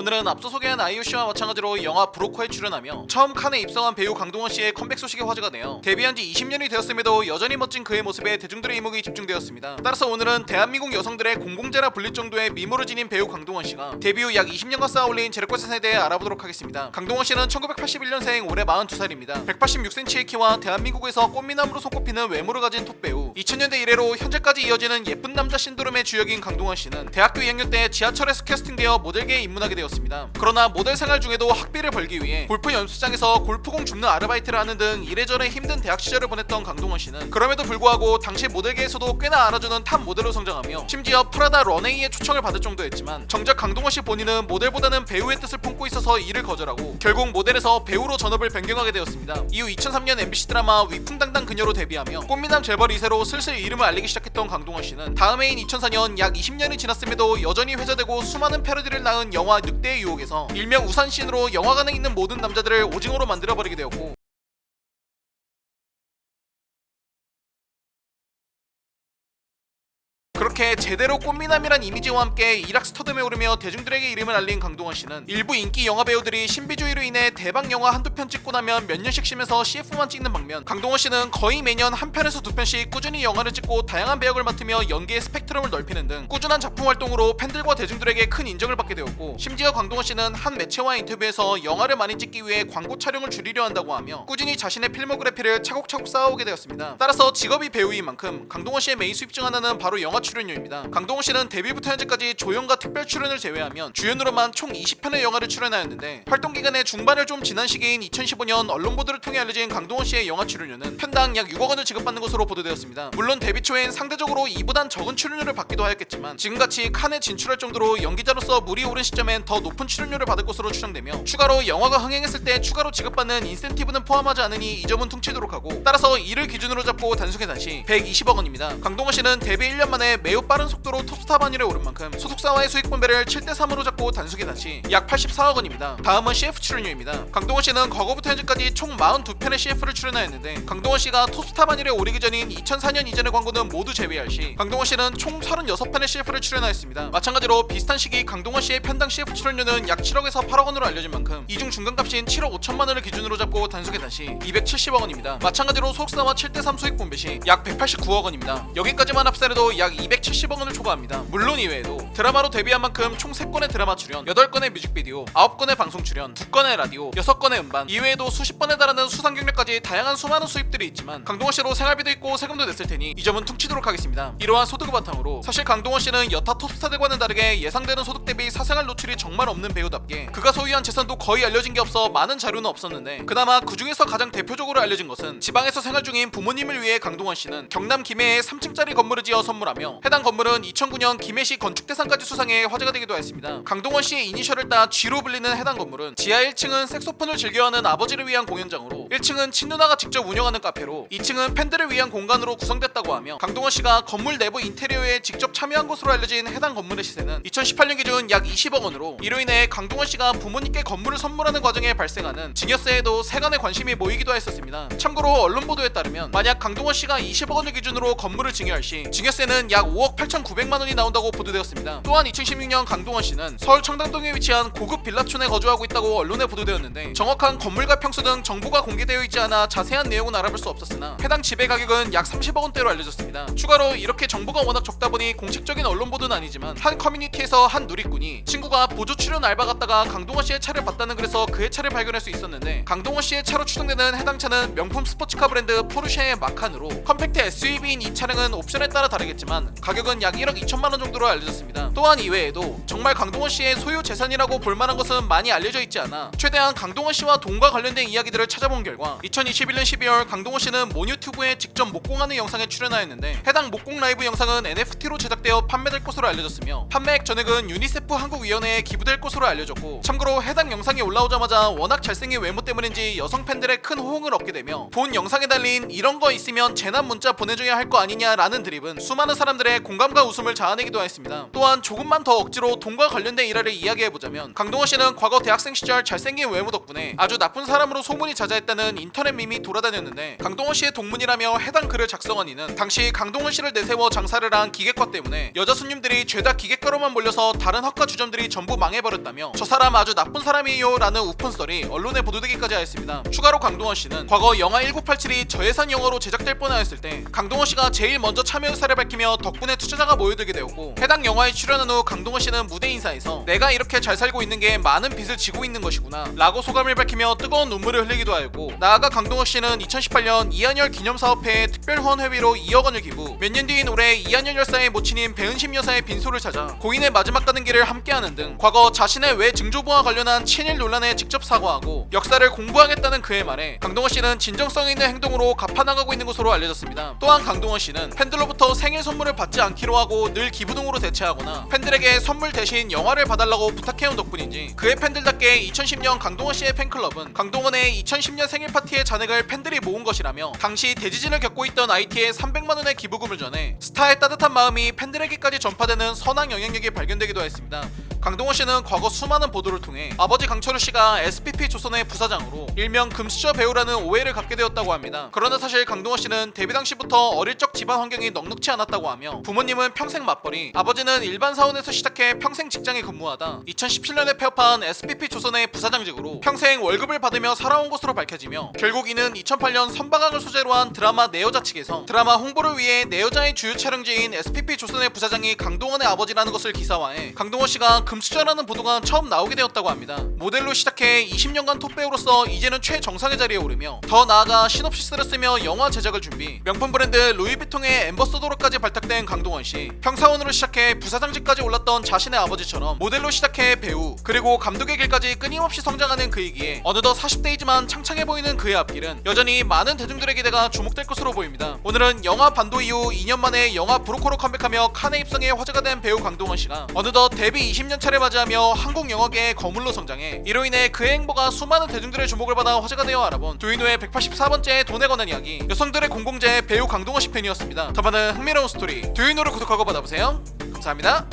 오늘은 앞서 소개한 아이유 씨와 마찬가지로 영화 브로커에 출연하며 처음 칸에 입성한 배우 강동원 씨의 컴백 소식이 화제가 되어 데뷔한 지 20년이 되었음에도 여전히 멋진 그의 모습에 대중들의 이목이 집중되었습니다. 따라서 오늘은 대한민국 여성들의 공공재라 불릴 정도의 미모를 지닌 배우 강동원 씨가 데뷔 후 약 20년간 쌓아올린 재력과 세상에 대해 알아보도록 하겠습니다. 강동원 씨는 1981년생 올해 42살입니다. 186cm의 키와 대한민국에서 꽃미남으로 손꼽히는 외모를 가진 톱배우 2000년대 이래로 현재까지 이어지는 예쁜 남자 신드롬의 주역인 강동원 씨는 대학교 2학년 때 지하철에서 캐스팅되어 모델계에 입문하게 되었습니다. 그러나 모델 생활 중에도 학비를 벌기 위해 골프 연습장에서 골프공 줍는 아르바이트를 하는 등 이래저래 힘든 대학 시절을 보냈던 강동원 씨는 그럼에도 불구하고 당시 모델계에서도 꽤나 알아주는 탑 모델로 성장하며 심지어 프라다 런웨이의 초청을 받을 정도였지만 정작 강동원 씨 본인은 모델보다는 배우의 뜻을 품고 있어서 이를 거절하고 결국 모델에서 배우로 전업을 변경하게 되었습니다. 이후 2003년 MBC 드라마 위풍당당 그녀로 데뷔하며 꽃미남 재벌 2세로 슬슬 이름을 알리기 시작했던 강동원 씨는 다음 해인 2004년 약 20년이 지났음에도 여전히 회자되고 수많은 패러디를 낳은 영화 늑대의 유혹에서 일명 우산신으로 영화관에 있는 모든 남자들을 오징어로 만들어버리게 되었고 그렇게 제대로 꽃미남이란 이미지와 함께 일확스터듬에 오르며 대중들에게 이름을 알린 강동원 씨는 일부 인기 영화 배우들이 신비주의로 인해 대박 영화 한두 편 찍고 나면 몇 년씩 쉬면서 CF만 찍는 반면 강동원 씨는 거의 매년 한 편에서 두 편씩 꾸준히 영화를 찍고 다양한 배역을 맡으며 연기의 스펙트럼을 넓히는 등 꾸준한 작품 활동으로 팬들과 대중들에게 큰 인정을 받게 되었고 심지어 강동원 씨는 한 매체와의 인터뷰에서 영화를 많이 찍기 위해 광고 촬영을 줄이려 한다고 하며 꾸준히 자신의 필모그래피를 차곡차곡 쌓아오게 되었습니다. 따라서 직업이 배우인 만큼 강동원 씨의 메인 수입 중 하나는 바로 영화 출연 료입니다. 강동원 씨는 데뷔부터 현재까지 조연과 특별 출연을 제외하면 주연으로만 총 20편의 영화를 출연하였는데 활동 기간의 중반을 좀 지난 시기인 2015년 언론 보도를 통해 알려진 강동원 씨의 영화 출연료는 편당 약 6억 원을 지급받는 것으로 보도되었습니다. 물론 데뷔 초엔 상대적으로 이보단 적은 출연료를 받기도 하였겠지만 지금같이 칸에 진출할 정도로 연기자로서 물이 오른 시점엔 더 높은 출연료를 받을 것으로 추정되며 추가로 영화가 흥행했을 때 추가로 지급받는 인센티브는 포함하지 않으니 이 점은 퉁치도록 하고 따라서 이를 기준으로 잡고 단순계산 시 120억 원입니다. 강동원 씨는 데뷔 1년 만에 매우 빠른 속도로 톱스타 반열에 오른 만큼 소속사와의 수익 분배를 7대 3으로 잡고 단순계산 시약 84억 원입니다. 다음은 CF 출연료입니다. 강동원 씨는 과거부터 현재까지 총 42편의 CF를 출연하였는데 강동원 씨가 톱스타 반열에 오르기 전인 2004년 이전의 광고는 모두 제외할 시 강동원 씨는 총 36편의 CF를 출연하였습니다. 마찬가지로 비슷한 시기 강동원 씨의 편당 CF 출연료는 약 7억에서 8억 원으로 알려진 만큼 이중 중간값인 7억 5천만 원을 기준으로 잡고 단순계산 시 270억 원입니다. 마찬가지로 소속사와 7대 3 수익 분배 시 약 189억 원입니다. 여기까지만 합산해도 약 270억 원을 초과합니다. 물론 이외에도 드라마로 데뷔한 만큼 총 3건의 드라마 출연, 8건의 뮤직비디오, 9건의 방송 출연, 2건의 라디오, 6건의 음반, 이외에도 수십 번에 달하는 수상 경력까지 다양한 수많은 수입들이 있지만 강동원 씨로 생활비도 있고 세금도 냈을 테니 이 점은 퉁치도록 하겠습니다. 이러한 소득을 바탕으로 사실 강동원 씨는 여타 톱스타들과는 다르게 예상되는 소득 대비 사생활 노출이 정말 없는 배우답게 그가 소유한 재산도 거의 알려진 게 없어 많은 자료는 없었는데 그나마 그 중에서 가장 대표적으로 알려진 것은 지방에서 생활 중인 부모님을 위해 강동원 씨는 경남 김해에 3층짜리 건물을 지어 선물하며 해당 건물은 2009년 김해시 건축대상까지 수상해 화제가 되기도 했습니다. 강동원 씨의 이니셜을 따 G로 불리는 해당 건물은 지하 1층은 색소폰을 즐겨하는 아버지를 위한 공연장으로 1층은 친누나가 직접 운영하는 카페로 2층은 팬들을 위한 공간으로 구성됐다고 하며 강동원 씨가 건물 내부 인테리어에 직접 참여한 것으로 알려진 해당 건물의 시세는 2018년 기준 약 20억 원으로 이로 인해 강동원 씨가 부모님께 건물을 선물하는 과정에 발생하는 증여세에도 세간의 관심이 모이기도 했었습니다. 참고로 언론 보도에 따르면 만약 강동원 씨가 20억 원을 기준으로 건물을 증여할 시 증여세는 약 5억 8,900만 원이 나온다고 보도되었습니다. 또한 2016년 강동원 씨는 서울 청담동에 위치한 고급 빌라촌에 거주하고 있다고 언론에 보도되었는데 정확한 건물과 평수 등 정보가 공개 되어 있지 않아 자세한 내용은 알아볼 수 없었으나 해당 집의 가격은 약 30억 원대로 알려졌습니다. 추가로 이렇게 정보가 워낙 적다 보니 공식적인 언론 보도는 아니지만 한 커뮤니티에서 한 누리꾼이 친구가 보조 출연 알바 갔다가 강동원 씨의 차를 봤다는 글에서 그의 차를 발견할 수 있었는데 강동원 씨의 차로 추정되는 해당 차는 명품 스포츠카 브랜드 포르쉐의 마칸으로 컴팩트 SUV인 이 차량은 옵션에 따라 다르겠지만 가격은 약 1억 2천만 원 정도로 알려졌습니다. 또한 이외에도 정말 강동원 씨의 소유 재산이라고 볼 만한 것은 많이 알려져 있지 않아 최대한 강동원 씨와 돈과 관련된 이야기들을 찾아본 결과 2021년 12월 강동원 씨는 모뉴튜브에 직접 목공하는 영상에 출연하였는데 해당 목공 라이브 영상은 NFT로 제작되어 판매될 것으로 알려졌으며 판매액 전액은 유니세프 한국위원회에 기부될 것으로 알려졌고 참고로 해당 영상이 올라오자마자 워낙 잘생긴 외모 때문인지 여성 팬들의 큰 호응을 얻게 되며 본 영상에 달린 이런 거 있으면 재난 문자 보내줘야 할 거 아니냐라는 드립은 수많은 사람들의 공감과 웃음을 자아내기도 했습니다. 또한 조금만 더 억지로 돈과 관련된 일화를 이야기해보자면 강동원 씨는 과거 대학생 시절 잘생긴 외모 덕분에 아주 나쁜 사람으로 소문이 자자했다는 있다는 인터넷 밈이 돌아다녔는데 강동원 씨의 동문이라며 해당 글을 작성한 이는 당시 강동원 씨를 내세워 장사를 한 기계과 때문에 여자 손님들이 죄다 기계과로만 몰려서 다른 학과 주점들이 전부 망해버렸다며 저 사람 아주 나쁜 사람이에요 라는 우픈 썰이 언론에 보도되기까지 하였습니다. 추가로 강동원 씨는 과거 영화 1987이 저예산 영화로 제작될 뻔하였을 때 강동원 씨가 제일 먼저 참여 의사를 밝히며 덕분에 투자자가 모여들게 되었고 해당 영화에 출연한 후 강동원 씨는 무대 인사에서 내가 이렇게 잘 살고 있는 게 많은 빚을 지고 있는 것이구나 라고 소감을 밝히며 뜨거운 눈물을 흘리기도 하였고 나아가 강동원 씨는 2018년 이한열 기념사업회에 특별 후원 회비로 2억 원을 기부 몇 년 뒤인 올해 이한열 열사의 모친인 배은심 여사의 빈소를 찾아 고인의 마지막 가는 길을 함께하는 등 과거 자신의 외 증조부와 관련한 친일 논란에 직접 사과하고 역사를 공부하겠다는 그의 말에 강동원 씨는 진정성 있는 행동으로 갚아나가고 있는 것으로 알려졌습니다. 또한 강동원 씨는 팬들로부터 생일 선물을 받지 않기로 하고 늘 기부 등으로 대체하거나 팬들에게 선물 대신 영화를 봐달라고 부탁해온 덕분인지 그의 팬들답게 2010년 강동원 씨의 팬클럽은 강동원의 2010년 생일 파티의 잔액을 팬들이 모은 것이라며 당시 대지진을 겪고 있던 IT에 300만 원의 기부금을 전해 스타의 따뜻한 마음이 팬들에게까지 전파되는 선한 영향력이 발견되기도 했습니다. 강동원 씨는 과거 수많은 보도를 통해 아버지 강철우 씨가 SPP 조선의 부사장으로 일명 금수저 배우라는 오해를 갖게 되었다고 합니다. 그러나 사실 강동원 씨는 데뷔 당시부터 어릴 적 집안 환경이 넉넉지 않았다고 하며 부모님은 평생 맞벌이, 아버지는 일반 사원에서 시작해 평생 직장에 근무하다 2017년에 폐업한 SPP 조선의 부사장직으로 평생 월급을 받으며 살아온 것으로 밝혀지며 결국 이는 2008년 선박왕을 소재로 한 드라마 내 여자 측에서 드라마 홍보를 위해 내 여자의 주요 촬영지인 SPP 조선의 부사장이 강동원의 아버지라는 것을 기사화해 강동원 씨가 금수저라는 보도가 처음 나오게 되었다고 합니다. 모델로 시작해 20년간 톱배우로서 이제는 최정상의 자리에 오르며 더 나아가 시놉시스를 쓰며 영화 제작을 준비 명품 브랜드 루이비통의 엠버서더로까지 발탁된 강동원 씨 평사원으로 시작해 부사장직까지 올랐던 자신의 아버지처럼 모델로 시작해 배우 그리고 감독의 길까지 끊임없이 성장하는 그이기에 어느덧 40대이지만 창창해 보이는 그의 앞길은 여전히 많은 대중들의 기대가 주목될 것으로 보입니다. 오늘은 영화 반도 이후 2년 만에 영화 브로커로 컴백하며 칸에 입성해 화제가 된 배우 강동원 씨가 어느덧 데뷔 20년 차를 맞이하며 한국 영화계의 거물로 성장해 이로 인해 그의 행보가 수많은 대중들의 주목을 받아 화제가 되어 알아본 두인호의 184번째 돈에 관한 이야기 여성들의 공공재 배우 강동원 씨 팬이었습니다. 더 많은 흥미로운 스토리 두인호를 구독하고 받아보세요. 감사합니다.